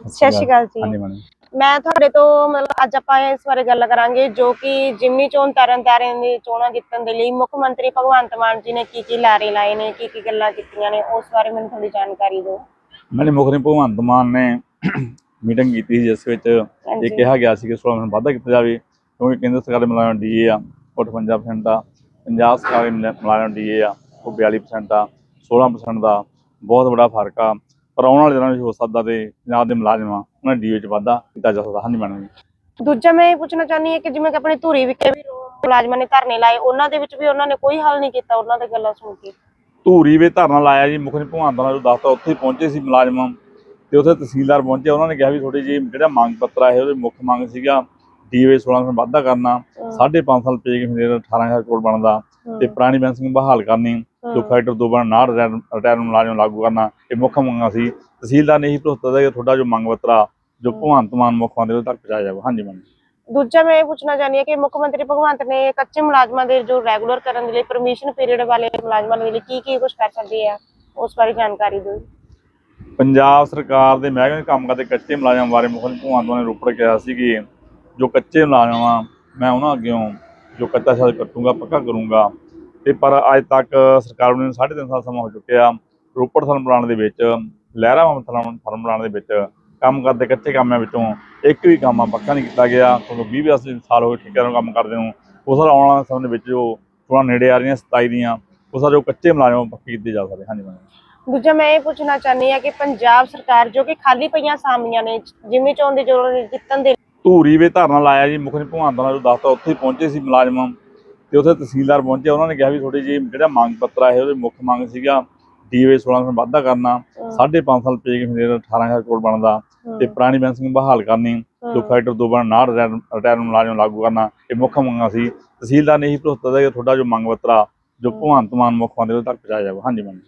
ਸਤਿ ਸ਼੍ਰੀ ਅਕਾਲ। ਜੀ। ਹਾਂਜੀ ਮੈਡਮ। ਮੈਂ ਤੁਹਾਡੇ ਤੋਂ ਮਤਲਬ ਅੱਜ ਆਪਾਂ ਇਸ ਬਾਰੇ ਗੱਲ ਕਰਾਂਗੇ ਜੋ ਕਿ ਜਿਮਨੀ ਚੋਣ ਤਰਨ ਤਾਰਨ ਦੀ ਚੋਣਾਂ ਜਿੱਤਣ ਦੇ ਲਈ ਮੁੱਖ ਮੰਤਰੀ ਭਗਵੰਤ ਮਾਨ ਜੀ ਨੇ ਕੀ ਕੀ ਲਾਰੇ ਲਾਏ ਨੇ ਕੀ ਕੀ ਗੱਲਾਂ ਕੀਤੀਆਂ ਨੇ ਉਸ ਬਾਰੇ ਮੈਨੂੰ ਥੋੜੀ ਜਾਣਕਾਰੀ ਦਿਓ। ਮੈਨੇ ਮੁੱਖ ਮੰਤਰੀ ਭਗਵੰਤ ਮਾਨ ਨੇ ਮੀਟਿੰਗ ਕੀਤੀ ਸੀ ਜਿਸ ਵਿੱਚ। ਇਹ ਕਿਹਾ ਗਿਆ ਸੀ ਕਿ 16% ਵਾਧਾ ਕੀਤਾ ਜਾਵੇ ਕਿਉਂਕਿ ਕੇਂਦਰ ਸਰਕਾਰ ਦੇ ਮੁਲਾਜ਼ਮ ਡੀਏ ਆ ਉਹ 58% ਆ ਪੰਜਾਬ ਸਰਕਾਰ ਦੇ ਮੁਲਾ- ਮੁਲਾਜ਼ਮ ਡੀਏ ਆ ਉਹ 42% ਆ 16% ਦਾ ਬਹੁਤ ਵੱਡਾ ਫ਼ਰਕ ਆ। ਪਰ ਆਉਣ ਵਾਲੇ ਦਿਨਾਂ ਵਿੱਚ ਹੋ ਸਕਦਾ ਤੇ ਪੰਜਾਬ ਦੇ ਮੁਲਾਜ਼ਮ ਉਹਨਾਂ ਡੀਏ 'ਚ ਵਾਧਾ ਕੀਤਾ ਜਾ ਸਕਦਾ ਹਾਂਜੀ ਮੈਡਮ ਜੀ। ਦੂਜਾ ਮੈਂ ਇਹ ਪੁੱਛਣਾ ਚਾਹੁੰਦੀ ਹਾਂ ਕਿ ਜਿਵੇਂ ਕਿ ਆਪਣੇ ਧੂਰੀ ਵਿਖੇ ਵੀ ਮੁਲਾਜ਼ਮਾਂ ਨੇ ਧਰਨੇ ਲਾਏ ਉਹਨਾਂ ਦੇ ਵਿੱਚ ਵੀ ਉਹਨਾਂ ਨੇ ਕੋਈ ਹੱਲ ਨਹੀਂ ਕੀਤਾ ਉਹਨਾਂ ਦੇ ਗੱਲਾਂ ਸੁਣ ਕੇ? ਧੂਰੀ ਵੇ ਧਰਨਾ ਲਾਇਆ ਜੀ ਮੁੱਖ ਭਗਵੰਤ ਮਾਨ ਜੋ ਦਫ਼ਤਰ ਉੱਥੇ ਪਹੁੰਚੇ ਸੀ ਮੁਲਾਜ਼ਮ ਤੇ ਉੱਥੇ ਤਹਿਸੀਲਦਾਰ ਪਹੁੰਚੇ ਉਹਨਾਂ ਨੇ ਕਿਹਾ ਵੀ ਥੋੜੀ ਜਿਹੀ ਜਿਹੜਾ ਮੰਗ ਪੱਤਰ ਆ ਇਹ ਉਹਦੇ ਮੁੱਖ ਮੰਗ ਸੀਗਾ ਡੀਵੇ 16% ਵਾਧਾ ਕਰਨਾ ਸਾਢੇ ਪੰਜ ਸਾਲ ਪੇ ਹੁੰਦੇ 18000 ਕਰੋੜ ਬਣਦਾ ਤੇ ਪੁਰਾਣੀ ਬੈਂਕਿੰਗ ਬਹਾਲ ਕਰਨੀ ਜੋ ਫੈਕਟਰ ਤੋਂ ਬਣ ਨਾ ਰਿਟਾਇਰ ਮੁਲਾਜ਼ਮ ਲਾਗੂ ਕਰਨਾ ਇਹ ਮੁੱਖ ਮੰਗਾਂ ਸੀ। ਤਹਿਸੀਲਦਾਰ ਨੇ ਇਹੀ ਭਰੋਸਾ ਦਿੱਤਾ ਕਿ ਤੁਹਾਡਾ ਜੋ ਮੰਗ ਪੱਤਰ ਜੋ ਭਗਵੰਤ ਮਾਨ ਮੁੱਖ ਮੰਤਰੀ ਤੱਕ ਪਹੁੰਚਾਇਆ ਜਾਵੇ। ਹਾਂਜੀ ਮੈਡਮ। ਦੂਜਾ ਮੈਂ ਇਹ ਪੁੱਛਣਾ ਚਾਹੁੰਦੀ ਹਾਂ ਕਿ ਮੁੱਖ ਮੰਤਰੀ ਭਗਵੰਤ ਨੇ ਕੱਚੇ ਮੁਲਾਜ਼ਮਾਂ ਦੇ ਜੋ ਰੈਗੂਲਰ ਕਰਨ ਦੇ ਲਈ ਪਰਮਿਸ਼ਨ ਪੀਰੀਅਡ ਵਾਲੇ ਮੁਲਾਜ਼ਮਾਂ ਦੇ ਲਈ ਕੀ ਕੀ ਕੁਝ ਕਰ ਸਕਦੇ ਆ? ਉਸ ਬਾਰੇ ਜਾਣਕਾਰੀ ਦਿਓ ਪੰਜਾਬ ਸਰਕਾਰ ਦੇ ਮਹਿਕਮੇ ਕੰਮ ਕਰਦੇ ਕੱਚੇ ਮੁਲਾਜ਼ਮਾਂ ਬਾਰੇ ਮੁੱਖ ਮੰਤਰੀ ਭਗਵੰਤ ਨੇ ਰੋਪੜ ਕਿਹਾ ਸੀ ਕਿ ਜੋ ਕੱਚੇ ਮੁਲਾਜ਼ਮ ਮੈਂ ਉਹਨਾਂ ਅੱਗੇੋਂ ਜੋ ਕੱਚਾ ਸਾਲ ਕੱਟੂੰਗਾ ਪੱਕਾ ਕਰੂੰਗਾ। ਤੇ ਪਰ ਅੱਜ ਤੱਕ ਸਰਕਾਰ ਨੂੰ ਸਾਢੇ ਤਿੰਨ ਸਾਲ ਸਮਾਂ ਹੋ ਚੁੱਕਿਆ ਰੋਪੜ ਥਰਮ ਪਲਾਂਟ ਦੇ ਵਿੱਚ ਲਹਿਰਾ ਥਰਮ ਥਰਮ ਪਲਾਂਟ ਦੇ ਵਿੱਚ ਕੰਮ ਕਰਦੇ ਕੱਚੇ ਕੰਮਾਂ ਵਿੱਚੋਂ ਇੱਕ ਵੀ ਕੰਮ ਆ ਪੱਕਾ ਨਹੀਂ ਕੀਤਾ ਗਿਆ। ਕਿਉਂਕਿ 20 20 ਸਾਲ ਹੋ ਗਏ ਠੇਕਿਆਂ ਨੂੰ ਕੰਮ ਕਰਦੇ ਨੂੰ। ਉਸ ਦਾ ਆਉਣ ਵਾਲੇ ਸਮੇਂ ਦੇ ਵਿੱਚ ਜੋ ਥੋੜਾ ਨੇੜੇ ਆ ਰਹੀਆਂ 27 ਦੀਆਂ ਉਸ ਦਾ ਜੋ ਕੱਚੇ ਮੁਲਾਜ਼ਮ ਪੱਕੇ ਕੀਤੇ ਜਾ ਸਕਦੇ ਹਾਂਜੀ ਮੈਡਮ। ਦੂਜਾ ਮੈਂ ਇਹ ਪੁੱਛਣਾ ਚਾਹੁੰਦੀ ਹਾਂ ਕਿ ਪੰਜਾਬ ਸਰਕਾਰ ਜੋ ਕਿ ਖਾਲੀ ਪਈਆਂ ਸਾਮੀਆਂ ਨੇ ਜਿਮਨੀ ਚੋਣ ਦੇ ਜੋ ਜਿੱਤਣ ਦੇ ਧੂਰੀ ਵੇ ਧਰਨਾ ਲਾਇਆ ਜੀ ਮੁੱਖ ਭਗਵੰਤ ਮਾਨ ਜੋ ਦਫ਼ਤਰ ਉੱਥੇ ਪਹੁੰਚੇ ਸੀ ਮੁਲਾਜ਼ਮ। ਤੇ ਉੱਥੇ ਤਹਿਸੀਲਦਾਰ ਪਹੁੰਚੇ ਉਹਨਾਂ ਨੇ ਕਿਹਾ ਵੀ ਥੋੜੀ ਜਿਹੀ ਜਿਹੜਾ ਮੰਗ ਪੱਤਰ ਆ ਇਹ ਉਹਦੇ ਮੁੱਖ ਮੰਗ ਸੀਗਾ ਡੀਵੇ 16% ਵਾਧਾ ਕਰਨਾ ਸਾਢੇ ਪੰਜ ਸਾਲ ਪੇ ਹੁੰਦੇ 18000 ਕਰੋੜ ਬਣਦਾ ਤੇ ਪੁਰਾਣੀ ਬੈਂਕਿੰਗ ਬਹਾਲ ਕਰਨੀ ਜੋ ਫੈਕਟਰ ਤੋਂ ਬਣ ਨਾ ਰਿਟਾਇਰ ਮੁਲਾਜ਼ਮ ਲਾਗੂ ਕਰਨਾ ਇਹ ਮੁੱਖ ਮੰਗਾਂ ਸੀ। ਤਹਿਸੀਲਦਾਰ ਨੇ ਇਹੀ ਭਰੋਸਾ ਦਿੱਤਾ ਕਿ ਤੁਹਾਡਾ ਜੋ ਮੰਗ ਪੱਤਰ ਜੋ ਭਗਵੰਤ ਮਾਨ ਮੁੱਖ ਮੰਤਰੀ ਤੱਕ ਪਹੁੰਚਾਇਆ ਜਾਵੇ। ਹਾਂਜੀ ਮੈਡਮ।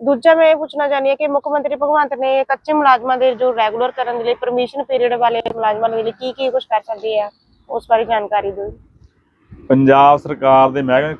ਦੂਜਾ ਮੈਂ ਇਹ ਪੁੱਛਣਾ ਚਾਹੁੰਦੀ ਹਾਂ ਕਿ ਮੁੱਖ ਮੰਤਰੀ ਭਗਵੰਤ ਨੇ ਕੱਚੇ ਮੁਲਾਜ਼ਮਾਂ ਦੇ ਜੋ ਰੈਗੂਲਰ ਕਰਨ ਦੇ ਲਈ ਪਰਮਿਸ਼ਨ ਪੀਰੀਅਡ ਵਾਲੇ ਮੁਲਾਜ਼ਮਾਂ ਦੇ ਲਈ ਕੀ ਕੀ ਕੁਝ ਕਰ ਸਕਦੇ ਆ? ਉਸ ਬਾਰੇ ਜਾਣਕਾਰੀ ਦਿਓ ਪੰਜਾਬ ਸਰਕਾਰ ਦੇ ਮਹਿਕਮੇ